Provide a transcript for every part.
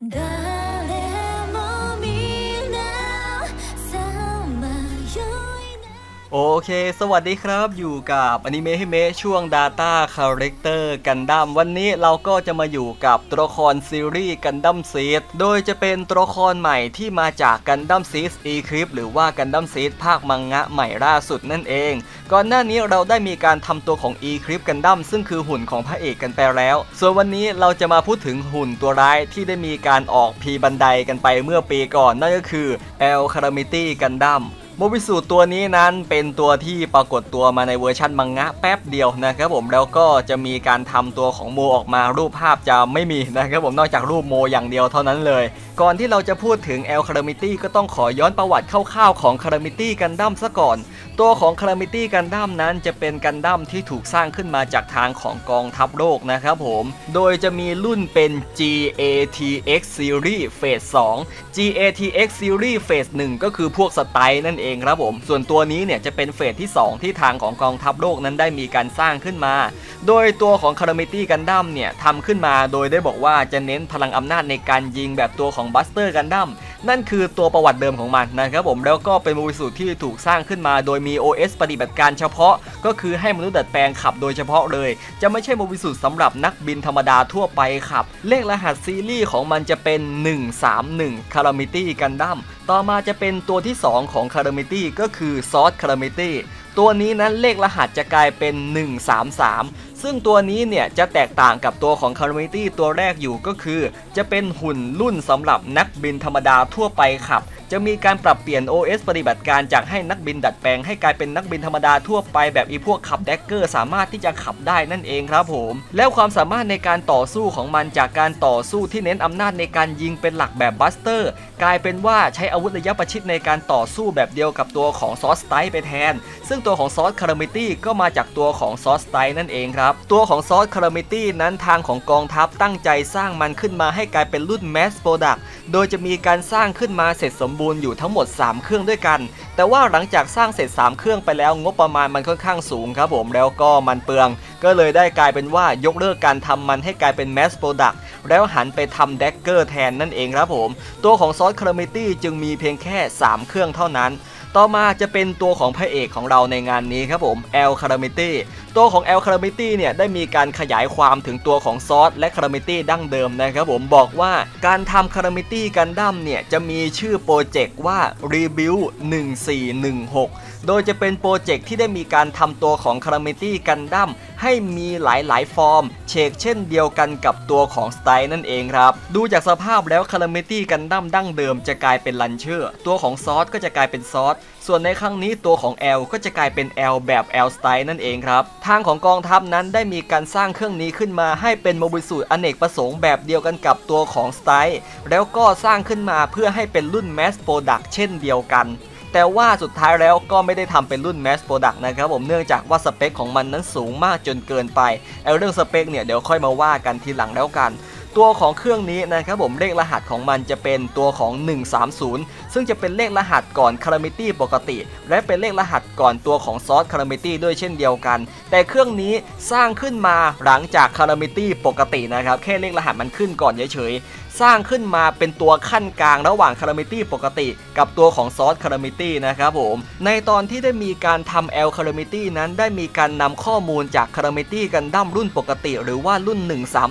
Да. โอเคสวัสดีครับอยู่กับอนิเมะฮิเมะช่วง Data Character กันดั้มวันนี้เราก็จะมาอยู่กับตัวละครซีรีส์กันดั้มซีดโดยจะเป็นตัวละครใหม่ที่มาจากกันดั้มซีดอีคลิปหรือว่ากันดั้มซีดภาคมังงะใหม่ล่าสุดนั่นเอง ก่อนหน้านี้เราได้มีการทำตัวของ e คลิปกันดั้มซึ่งคือหุ่นของพระเอกกันไปแล้ว ส่วนวันนี้เราจะมาพูดถึงหุ่นตัวร้ายที่ได้มีการออกพีบันไดกันไปเมื่อปีก่อนนั่นก็คือ El Calamity กันดั้ม โมบิสูตัวนี้นั้นเป็นตัวที่ปรากฏตัวมาในเวอร์ชันมังงะแป๊บเดียวนะครับผมแล้วก็จะมีการทำตัวของโมออกมารูปภาพจะไม่มีนะครับผมนอกจากรูปโมอย่างเดียวเท่านั้นเลย ก่อนที่เราจะพูดถึง El Calamity ก็ต้องขอย้อนประวัติคร่าวๆของ Calamity กันดั้มซะก่อน ตัวของ Calamity กันดั้มนั้นจะเป็นกันดั้มที่ถูกสร้างขึ้นมาจากทางของกองทัพโลกนะครับผมโดยจะมีรุ่นเป็น GATX Series Phase 2 GATX Series Phase 1 ก็คือพวกสไตล์นั่นเองครับผม ส่วนตัวนี้เนี่ยจะเป็นเฟสที่ 2 ที่ทางของกองทัพโลกนั้นได้มีการสร้างขึ้นมา โดยตัวของ Calamity กันดั้มเนี่ยทำขึ้นมาโดยได้บอกว่าจะเน้นพลังอำนาจในการยิงแบบตัวของ Buster กันดั้มนั่นคือตัวประวัติเดิมของมันนะครับผมแล้วก็เป็นโมบิสูตรที่ถูกสร้างขึ้นมาโดยมี OS ปฏิบัติการเฉพาะ ก็คือให้มนุษย์ดัดแปลงขับโดยเฉพาะเลย จะไม่ใช่โมบิสูตรสำหรับนักบินธรรมดาทั่วไปขับ เลขรหัสซีรีส์ของมันจะเป็น 131 Calamity Gundam ต่อมาจะเป็นตัวที่ 2 ของคาราเมตี้ก็คือซอสคาราเมตี้ตัวนี้นั้นเลขรหัสจะกลายเป็น 133 ซึ่งตัวนี้เนี่ยจะแตกต่างกับตัวของ Calamity ตัวแรกอยู่ก็คือ จะเป็นหุ่นรุ่นสำหรับนักบินธรรมดาทั่วไปขับ จะมีการปรับเปลี่ยน OS ปฏิบัติการจากให้นักบินดัดแปลงให้กลายเป็นนักบินธรรมดาทั่วไปแบบอีพวกขับแดกเกอร์สามารถที่จะขับได้นั่นเองครับผม แล้วความสามารถในการต่อสู้ของมันจากการต่อสู้ที่เน้นอำนาจในการยิงเป็นหลักแบบบัสเตอร์ กลายเป็นว่าใช้อาวุธระยะประชิดในการต่อสู้แบบเดียวกับตัวของซอสไตไปแทน ซึ่งตัวของซอสคารามิตี้ก็มาจากตัวของซอสไตนั่นเองครับ ตัวของซอสคารามิตี้นั้นทางของกองทัพตั้งใจสร้างมันขึ้นมาให้กลายเป็นรุ่นแมสโปรดักโดยจะมีการสร้างขึ้นมาเสร็จสมบูรณ์อยู่ทั้งหมด 3 เครื่องด้วยกัน แต่ว่าหลังจากสร้างเสร็จ 3 เครื่องไปแล้วงบประมาณมันค่อนข้างสูงครับผมแล้วก็มันเปลือง ก็เลยได้กลายเป็นว่ายกเลิกการทำมันให้กลายเป็นแมสโปรดักแล้วหันไปทำแดกเกอร์แทนนั่นเองครับผม ตัวของซอสคารามิตี้จึงมีเพียงแค่ 3 เครื่องเท่านั้น ต่อมาจะเป็นตัวของพระเอกของเราในงานนี้ครับผม El Calamity ตัวของแอลคารามิตี้เนี่ยได้มีการขยายความถึงตัวของซอสและคารามิตี้ดั้งเดิมนะครับผมบอกว่าการทำคารามิตี้กันดั้มเนี่ยจะมีชื่อโปรเจกต์ว่า Rebuild 1416โดยจะเป็นโปรเจกต์ที่ได้มีการทำตัวของ Calamity Gundam ให้มีหลายๆ ฟอร์ม เชกเช่นเดียวกันกับตัวของสไตล์นั่นเองครับ ดูจากสภาพแล้ว Calamity Gundam ดั้งเดิมจะกลายเป็นลันเชอร์ ตัวของซอสก็จะกลายเป็นซอส ส่วนในครั้งนี้ตัวของ L ก็จะกลายเป็น L แบบ L สไตล์นั่นเองครับ ทางของกองทัพนั้นได้มีการสร้างเครื่องนี้ขึ้นมาให้เป็นโมบิสูตรอเนกประสงค์แบบเดียวกันกับตัวของสไตล์แล้วก็สร้างขึ้นมาเพื่อให้เป็นรุ่น Mass Product เช่นเดียวกัน แต่ว่าสุดท้ายแล้วก็ไม่ได้ทำเป็นรุ่น Mass Product นะครับผมเนื่องจากว่าสเปคของมันนั้นสูงมากจนเกินไปเอาเรื่องสเปคเนี่ยเดี๋ยวค่อยมาว่ากันทีหลังแล้วกัน ตัวของเครื่องนี้นะครับผมเลขรหัสของมันจะเป็นตัวของ 130 ซึ่งจะเป็นเลขรหัสก่อน Calamity ปกติ และเป็นเลขรหัสก่อนตัวของซอส Calamity ด้วยเช่นเดียวกัน แต่เครื่องนี้สร้างขึ้นมาหลังจาก Calamity ปกตินะครับแค่เลขรหัสมันขึ้นก่อนเฉยๆสร้างขึ้นมาเป็นตัวขั้นกลางระหว่าง Calamity ปกติ กับตัวของซอส Calamity นะครับผมในตอนที่ได้มีการทำ L Calamity นั้นได้มีการนำข้อมูลจาก Calamity กันดั้มรุ่นปกติ หรือว่ารุ่น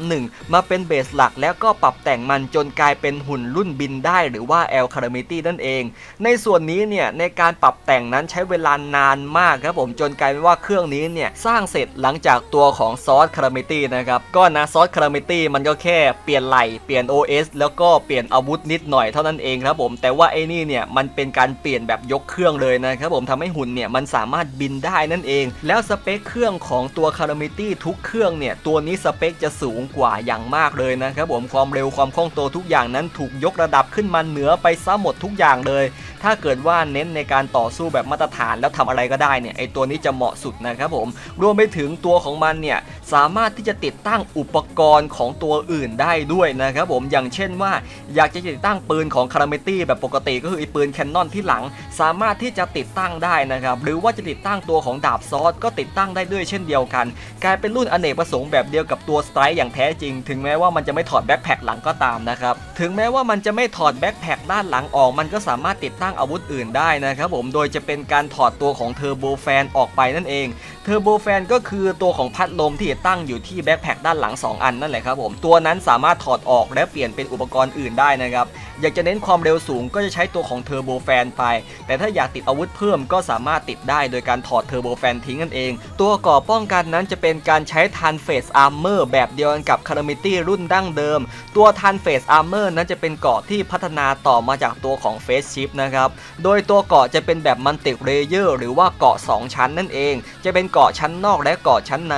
131 มาเป็นเบสหลัก แล้วก็ปรับแต่งมันจนกลายเป็นหุ่นรุ่นบินได้หรือว่า L Calamity นั่นเอง ในส่วนนี้เนี่ยในการปรับแต่งนั้นใช้เวลานานมากครับผมจนกลายเป็นว่าเครื่องนี้เนี่ยสร้างเสร็จหลังจากตัวของซอส Calamity นะครับก็นะซอส Calamity มันก็แค่เปลี่ยนไหลเปลี่ยน OS แล้วก็เปลี่ยนอาวุธนิดหน่อยเท่านั้นเองครับผมแต่ว่าไอ้นี่เนี่ยมันเป็นการเปลี่ยนแบบยกเครื่องเลยนะครับผมทำให้หุ่นเนี่ยมันสามารถบินได้นั่นเอง แล้วสเปคเครื่องของตัว Calamity ทุกเครื่องเนี่ยตัวนี้สเปคจะสูงกว่าอย่างมากเลยนะครับผมความเร็วความคล่องตัวทุกอย่างนั้นถูกยกระดับขึ้นมาเหนือไปซะหมดทุกอย่างเลย ถ้าเกิดว่าเน้นในการต่อสู้แบบมาตรฐานแล้วทำอะไรก็ได้เนี่ยไอตัวนี้จะเหมาะสุดนะครับผมรวมไปถึงตัวของมันเนี่ยสามารถที่จะติดตั้งอุปกรณ์ของตัวอื่นได้ด้วยนะครับผมอย่างเช่นว่า อยากจะติดตั้งปืนของคาราเมตี้แบบปกติก็คือไอปืนแคนนอนที่หลัง สามารถที่จะติดตั้งได้นะครับหรือว่าจะติดตั้งตัวของดาบซอสก็ติดตั้งได้ด้วยเช่นเดียวกัน กลายเป็นรุ่นอเนกประสงค์แบบเดียวกับตัวสไตร์อย่างแท้จริง ถึงแม้ว่ามันจะไม่ถอดแบ็คแพคหลังก็ตามนะครับถึงแม้ว่ามันจะไม่ถอดแบ็คแพคด้านหลังออกมันก็สามารถติดตั้งอาวุธอื่นได้นะครับผมโดยจะเป็นการถอดตัวของเทอร์โบแฟนออกไปนั่นเองเทอร์โบแฟนก็คือตัวของพัดลมที่ตั้งอยู่ที่แบ็คแพคด้านหลัง 2 อันนั่นแหละครับผมตัวนั้นสามารถถอดออกและเปลี่ยนเป็นอุปกรณ์อื่นได้นะครับ อยากจะเน้นความเร็วสูงก็จะใช้ตัวของเทอร์โบแฟนไป แต่ถ้าอยากติดอาวุธเพิ่มก็สามารถติดได้โดยการถอดเทอร์โบแฟนทิ้งนั่นเอง ตัวก่อป้องกันนั้นจะเป็นการใช้ทันเฟสอาร์เมอร์แบบเดียวกันกับคารามิตี้รุ่นดั้งเดิม ตัวทันเฟสอาร์เมอร์นั้นจะเป็นเกราะที่พัฒนาต่อมาจากตัวของเฟสชิปนะครับโดยตัวเกราะจะเป็นแบบมันติเรเยอร์หรือว่าเกราะ 2 ชั้นนั่นเอง จะเป็นเกราะชั้นนอกและเกราะชั้นใน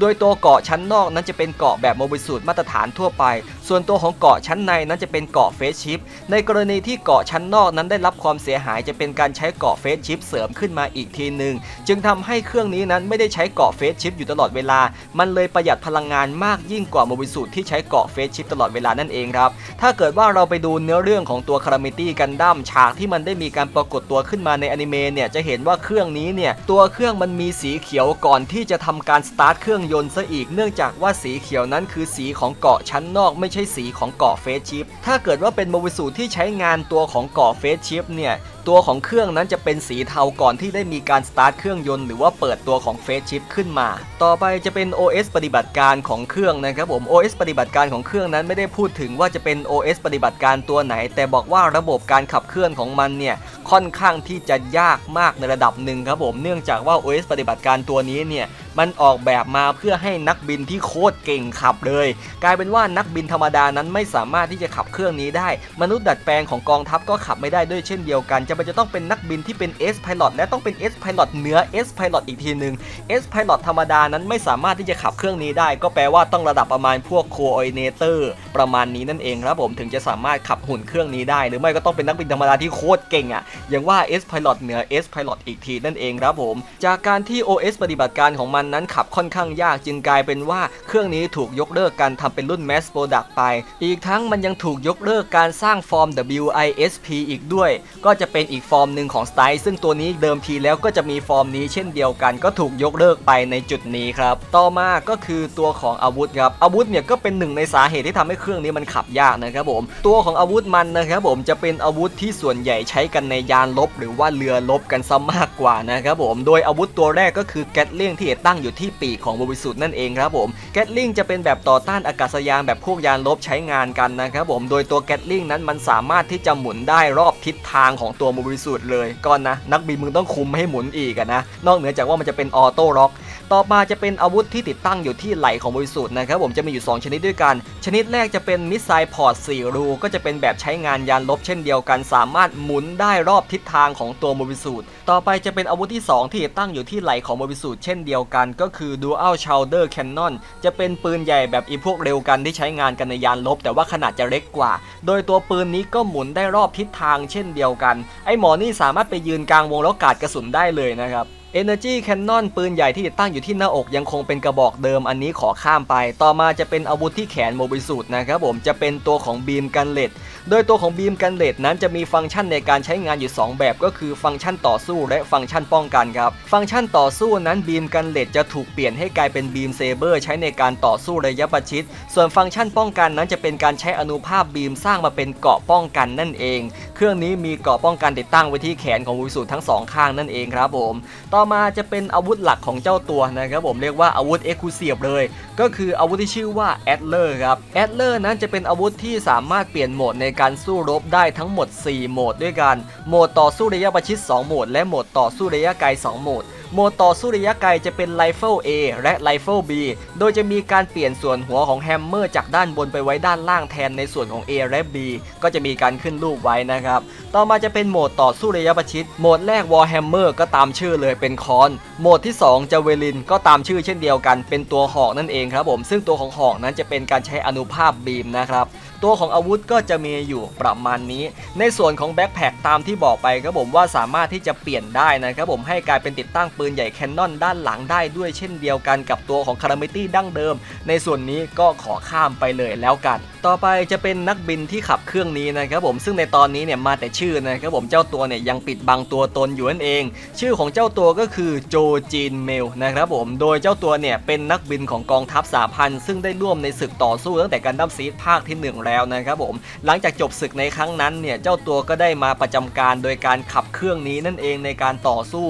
โดยตัวเกาะชั้นนอกนั้นจะเป็นเกาะแบบโมบิสูตมาตรฐานทั่วไป ส่วนตัวของเกาะชั้นในนั้นจะเป็นเกาะเฟสชิป ในกรณีที่เกาะชั้นนอกนั้นได้รับความเสียหายจะเป็นการใช้เกาะเฟสชิปเสริมขึ้นมาอีกทีหนึ่งจึงทำให้เครื่องนี้นั้นไม่ได้ใช้เกาะเฟสชิปอยู่ตลอดเวลา มันเลยประหยัดพลังงานมากยิ่งกว่าโมบิสูตที่ใช้เกาะเฟสชิปตลอดเวลานั่นเองครับ ถ้าเกิดว่าเราไปดูเนื้อเรื่องของตัวคารามิตี้กันดั้มฉากที่มันได้มีการปรากฏตัวขึ้นมาในอนิเมะเนี่ยจะเห็นว่าเครื่องนี้เนี่ยตัวเครื่องมันมีสีเขียวก่อนที่จะทำการสตาร์ทเครื่องยนต์ซะอีกเนื่องจากว่าสีเขียวนั้นคือสีของเกาะชั้นนอกไม่ใช่สีของเกาะเฟสชิปถ้าเกิดว่าเป็นโมบิสูตที่ใช้งานตัวของเกาะเฟสชิปเนี่ยตัวของเครื่องนั้นจะเป็นสีเทาก่อนที่ได้มีการสตาร์ทเครื่องยนต์หรือว่าเปิดตัวของเฟสชิปขึ้นมา ต่อไปจะเป็น OS ปฏิบัติการของเครื่องนะครับผม OS ปฏิบัติการของเครื่องนั้นไม่ได้พูดถึงว่าจะเป็น OS ปฏิบัติการตัวไหน แต่บอกว่าระบบการขับเคลื่อนของมันเนี่ยค่อนข้างที่จะยากมากในระดับหนึ่งครับผมเนื่องจากว่า OS ปฏิบัติการตัวนี้เนี่ย มันออกแบบมาเพื่อให้นักบินที่โคตรเก่งขับเลย กลายเป็นว่านักบินธรรมดานั้นไม่สามารถที่จะขับเครื่องนี้ได้ มนุษย์ดัดแปลงของกองทัพก็ขับไม่ได้ด้วยเช่นเดียวกันจะเป็นจะต้องเป็นนักบินที่เป็น S Pilot และต้องเป็น S Pilot เหนือ S Pilot อีกทีหนึ่ง S Pilot ธรรมดานั้นไม่สามารถที่จะขับเครื่องนี้ได้ ก็แปลว่าต้องระดับประมาณพวก Coordinator ประมาณนี้นั่นเองครับผมถึงจะสามารถขับหุ่นเครื่องนี้ได้ หรือไม่ก็ต้องเป็นนักบินธรรมดาที่โคตรเก่งอะ่ะอย่างว่า S Pilot เหนือ S Pilot อีกทีนั่นเองครับผม จากการที่ OS ปฏิบัติการของมันนั้นขับค่อนข้างยากจึงกลายเป็นว่าเครื่องนี้ถูกยกเลิกการทำเป็นรุ่น Mass Product ไป อีกทั้งมันยังถูกยกเลิกการสร้างฟอร์ม WISP อีกด้วย ก็จะเป็นอีกฟอร์มหนึ่งของ Style ซึ่งตัวนี้เดิมทีแล้วก็จะมีฟอร์มนี้เช่นเดียวกัน ก็ถูกยกเลิกไปในจุดนี้ครับ ต่อมาก็คือตัวของอาวุธครับ อาวุธเนี่ยก็เป็นหนึ่งในสาเหตุที่ทำให้เครื่องนี้มันขับยากนะครับผม ตัวของอาวุธมันนะครับผมจะเป็นอาวุธที่ส่วนใหญ่ใช้กันในยานลบ หรือว่าเรือลบกันซะมากกว่านะครับผม โดยอาวุธตัวแรกก็คือแกตเลี่ยงที่ตั้งอยู่ที่ปีกของบริสุทธิ์นั่นเองครับผมแกตลิงจะเป็นแบบต่อต้านอากาศยานแบบพวกยานลบใช้งานกันนะครับผมโดยตัวแกตลิงนั้นมันสามารถที่จะหมุนได้รอบทิศทางของตัวบริสุทธิ์เลยก่อนนะนักบินมึงต้องคุมให้หมุนอีกนะนอกเหนือจากว่ามันจะเป็นออโต้ล็อก ต่อมาจะเป็นอาวุธที่ติดตั้งอยู่ที่ไหล่ของบริสุทธิ์นะครับผมจะมีอยู่ 2 ชนิดด้วยกัน ชนิดแรกจะเป็นมิสไซล์พอร์ต4รูก็จะเป็นแบบใช้งานยานลบเช่นเดียวกัน สามารถหมุนได้รอบทิศทางของตัวบริสุทธิ์ต่อไปจะเป็นอาวุธที่ 2 ที่ติดตั้งอยู่ที่ไหล่ของบริสุทธิ์เช่นเดียวกัน ก็คือ Dual Shoulder Cannon จะเป็นปืนใหญ่แบบอีพวกเร็วกันที่ใช้งานกันในยานลบ แต่ว่าขนาดจะเล็กกว่า โดยตัวปืนนี้ก็หมุนได้รอบทิศทางเช่นเดียวกัน ไอ้หมอนี่สามารถไปยืนกลางวงแล้วกาดกระสุนได้เลยนะครับ Energy Cannon ปืนใหญ่ที่ติดตั้งอยู่ที่หน้าอกยังคงเป็นกระบอกเดิมอันนี้ขอข้ามไป ต่อมาจะเป็นอาวุธที่แขนโมบิสูตนะครับผมจะเป็นตัวของบีมกันเลต โดยตัวของบีมกันเลตนั้นจะมีฟังก์ชันในการใช้งานอยู่ 2 แบบก็คือฟังก์ชันต่อสู้และฟังก์ชันป้องกันครับ ฟังก์ชันต่อสู้นั้นบีมกันเลตจะถูกเปลี่ยนให้กลายเป็นบีมเซเบอร์ใช้ในการต่อสู้ระยะประชิด ส่วนฟังก์ชันป้องกันนั้นจะเป็นการใช้อนุภาพบีมสร้างมาเป็นเกราะป้องกันนั่นเอง เครื่องนี้มีเกราะป้องกันติดตั้งไว้ที่แขนของวิสูตรทั้งสองข้างนั่นเองครับผม ต่อมาจะเป็นอาวุธหลักของเจ้าตัวนะครับผมเรียกว่าอาวุธเอ็กซ์คลูซีฟเลย ก็คืออาวุธที่ชื่อว่าแอดเลอร์ครับแอดเลอร์นั้นจะเป็นอาวุธที่สามารถเปลี่ยนโหมดในการสู้รบได้ทั้งหมด 4 โหมดด้วยกัน โหมดต่อสู้ระยะประชิด 2 โหมด และโหมดต่อสู้ระยะไกล 2 โหมดโหมดต่อสู้ระยะไกลจะเป็นไรเฟิล A และไรเฟิล B โดยจะมีการเปลี่ยนส่วนหัวของแฮมเมอร์จากด้านบนไปไว้ด้านล่างแทนในส่วนของ A และ B ก็จะมีการขึ้นรูปไว้นะครับ ต่อมาจะเป็นโหมดต่อสู้ระยะประชิด โหมดแรกวอลแฮมเมอร์ก็ตามชื่อเลยเป็นคอน โหมดที่ 2 จะเวลินก็ตามชื่อเช่นเดียวกัน เป็นตัวหอกนั่นเองครับผม ซึ่งตัวของหอกนั้นจะเป็นการใช้อนุภาพบีมนะครับ ตัวของอาวุธก็จะมีอยู่ประมาณนี้ ในส่วนของแบ็คแพคตามที่บอกไปครับผมว่าสามารถที่จะเปลี่ยนได้นะครับผมให้กลายเป็นติดตั้งปืนใหญ่แคนนอนด้านหลังได้ด้วยเช่นเดียวกันกับตัวของคารามิตี้ดั้งเดิม ในส่วนนี้ก็ขอข้ามไปเลยแล้วกัน ต่อไปจะเป็นนักบินที่ขับเครื่องนี้นะครับผมซึ่งในตอนนี้เนี่ยมาแต่ชื่อนะครับผมเจ้าตัวเนี่ยยังปิดบังตัวตนอยู่นั่นเอง ชื่อของเจ้าตัวก็คือโจจีนเมลนะครับผมโดยเจ้าตัวเนี่ยเป็นนักบินของกองทัพสาพันธ์ซึ่งได้ร่วมในศึกต่อสู้ตั้งแต่กันดั้มซีดภาคที่หนึ่งแล้วนะครับผม หลังจากจบศึกในครั้งนั้นเนี่ยเจ้าตัวก็ได้มาประจำการโดยการขับเครื่องนี้นั่นเองในการต่อสู้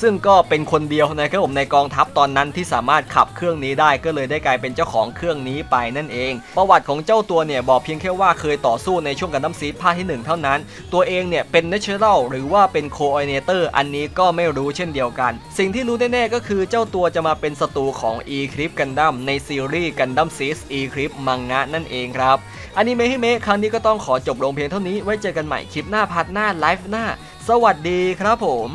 ซึ่งก็เป็นคนเดียวนะครับผมในกองทัพตอนนั้นที่สามารถขับเครื่องนี้ได้ก็เลยได้กลายเป็นเจ้าของเครื่องนี้ไปนั่นเอง ประวัติของเจ้าตัวเนี่ยบอกเพียงแค่ว่าเคยต่อสู้ในช่วงกันดั้มซีดภาคที่หนึ่งเท่านั้น ตัวเองเนี่ยเป็น natural หรือว่าเป็น coordinator อันนี้ก็ไม่รู้เช่นเดียวกัน สิ่งที่รู้แน่ๆก็คือเจ้าตัวจะมาเป็นศัตรูของ e c l i p s Gundam ในซีรีส์ Gundam Seed e c l i p s มังงะนั่นเองครับ อันนี้เมะฮิเมะครั้งนี้ก็ต้องขอจบลงเพลงเท่านี้ ไว้เจอกันใหม่คลิปหน้าพาร์ทหน้าไลฟ์หน้า สวัสดีครับผม